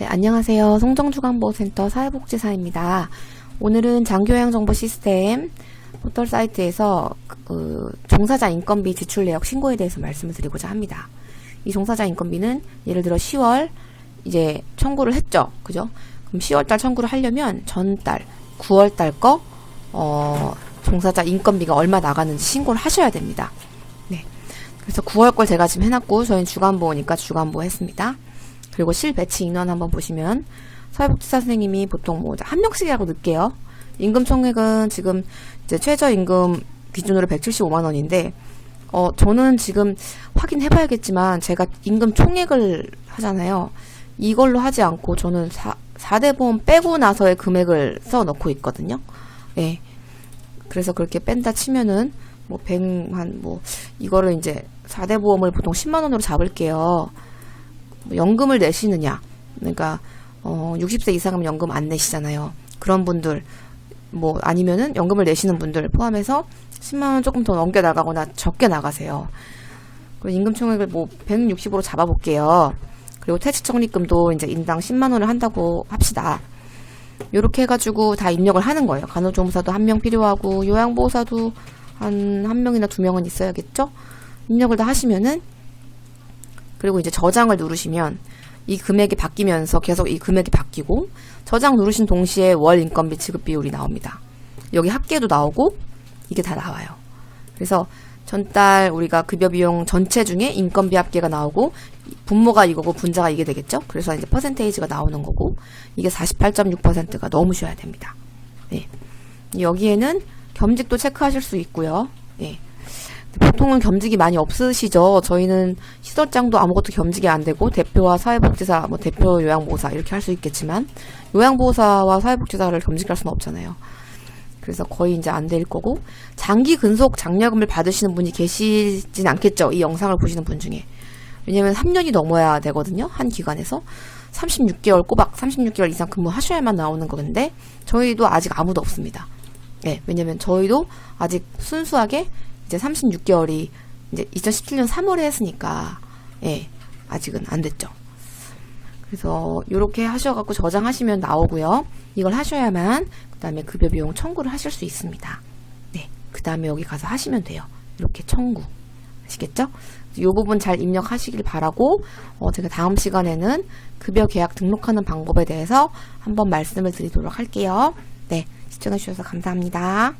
네, 안녕하세요. 송정주간보호센터 사회복지사입니다. 오늘은 장교양정보 시스템 포털 사이트에서 그 종사자 인건비 지출 내역 신고에 대해서 말씀을 드리고자 합니다. 이 종사자 인건비는 예를 들어 10월 이제 청구를 했죠. 그죠? 그럼 10월 달 청구를 하려면 전달 9월 달 거 어, 종사자 인건비가 얼마 나가는지 신고를 하셔야 됩니다. 네. 그래서 9월 걸 제가 지금 해놨고 저희는 주간보호니까 주간보호 했습니다. 그리고 실배치 인원 한번 보시면 사회복지사 선생님이 보통 뭐 한 명씩이라고 넣을게요. 임금 총액은 지금 이제 최저임금 기준으로 175만 원인데 어 저는 지금 확인해 봐야겠지만 제가 임금 총액을 하잖아요. 이걸로 하지 않고 저는 4, 4대 보험 빼고 나서의 금액을 써 넣고 있거든요. 예. 그래서 그렇게 뺀다 치면은 뭐 100 한 뭐 이거를 이제 4대 보험을 보통 10만 원으로 잡을게요. 뭐 연금을 내시느냐. 그러니까 어 60세 이상이면 연금 안 내시잖아요. 그런 분들 뭐 아니면은 연금을 내시는 분들 포함해서 10만 원 조금 더 넘게 나가거나 적게 나가세요. 그리고 임금 총액을 뭐 160으로 잡아 볼게요. 그리고 퇴직 적립금도 이제 인당 10만 원을 한다고 합시다. 요렇게 해가지고 다 입력을 하는 거예요. 간호조무사도 한 명 필요하고 요양보호사도 한 한 명이나 두 명은 있어야겠죠? 입력을 다 하시면은 그리고 이제 저장을 누르시면 이 금액이 바뀌면서 계속 이 금액이 바뀌고 저장 누르신 동시에 월 인건비 지급 비율이 나옵니다. 여기 합계도 나오고 이게 다 나와요. 그래서 전달 우리가 급여 비용 전체 중에 인건비 합계가 나오고 분모가 이거고 분자가 이게 되겠죠? 그래서 이제 퍼센테이지가 나오는 거고 이게 48.6%가 넣으셔야 됩니다. 네. 여기에는 겸직도 체크하실 수 있고요. 예. 보통은 겸직이 많이 없으시죠. 저희는 시설장도 아무것도 겸직이 안 되고 대표와 사회복지사, 뭐 대표 요양보호사 이렇게 할 수 있겠지만 요양보호사와 사회복지사를 겸직할 수는 없잖아요. 그래서 거의 이제 안 될 거고 장기 근속 장려금을 받으시는 분이 계시진 않겠죠. 이 영상을 보시는 분 중에. 왜냐면 3년이 넘어야 되거든요. 한 기관에서 36개월 꼬박 36개월 이상 근무하셔야만 나오는 건데 저희도 아직 아무도 없습니다. 네, 왜냐면 저희도 아직 순수하게 이제 36개월이 이제 2017년 3월에 했으니까 예, 아직은 안 됐죠. 그래서 이렇게 하셔갖고 저장하시면 나오고요. 이걸 하셔야만 그 다음에 급여 비용 청구를 하실 수 있습니다. 네, 그 다음에 여기 가서 하시면 돼요. 이렇게 청구 아시겠죠? 이 부분 잘 입력하시길 바라고 어, 제가 다음 시간에는 급여 계약 등록하는 방법에 대해서 한번 말씀을 드리도록 할게요. 네, 시청해주셔서 감사합니다.